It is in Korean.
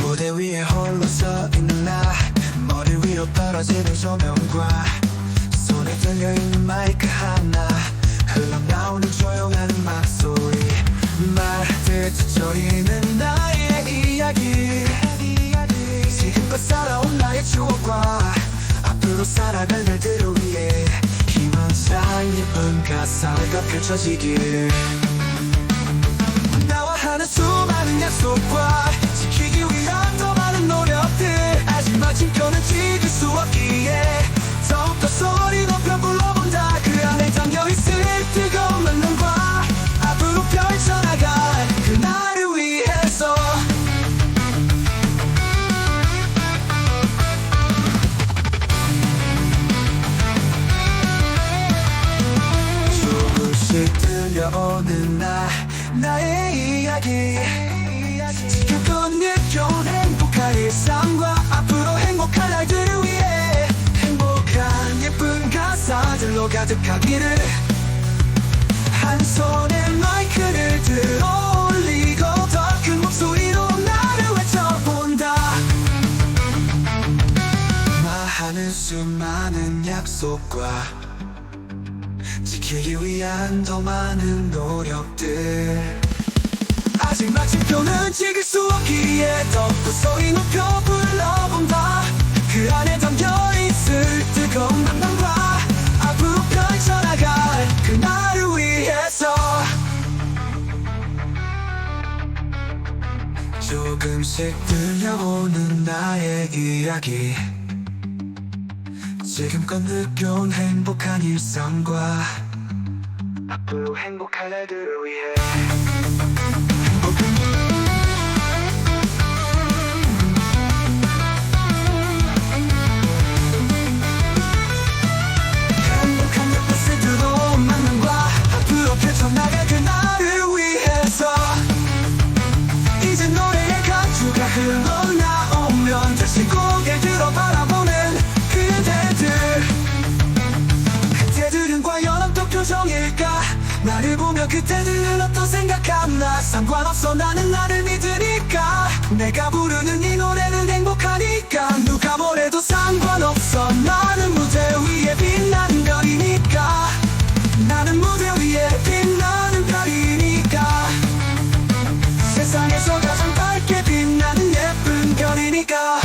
무대 위에 홀로 서 있는 나 머리 위로 떨어지는 조명과 손에 들려있는 마이크 하나. 흘러나오는 조용 앞으로 살아갈 날들을 위해 희망찬 예쁜 가사가 펼쳐지길. 나와 하는 수많은 약속과 오는 나 나의 이야기. 지금껏 느껴온 행복한 일상과 앞으로 행복한 날들을 위해 행복한 예쁜 가사들로 가득하기를 한 손에 마이크를 들어 올리고 더 큰 목소리로 나를 외쳐본다. 마하는 수많은 약속과 지키기 위한 더 많은 노력들. 아직 마침표는 찍을 수 없기에 더욱더 소리 높여 불러본다. 그 안에 담겨있을 뜨거운 만남과 앞으로 펼쳐나갈 그날을 위해서. 조금씩 들려오는 나의 이야기 지금껏 느껴온 행복한 일상과 앞으로 행복할 날들을 위해. 행복한 옆에서 들어온 만남과 앞으로 펼쳐나갈 그날을 위해서 이제 노래의 가주가 흘러나오면 다시 고개 들어 바라보는 보며 그때들은 어떤 생각하나 상관없어. 나는 나를 믿으니까. 내가 부르는 이 노래는 행복하니까. 누가 뭐래도 상관없어. 나는 무대 위에 빛나는 별이니까. 나는 무대 위에 빛나는 별이니까. 세상에서 가장 밝게 빛나는 예쁜 별이니까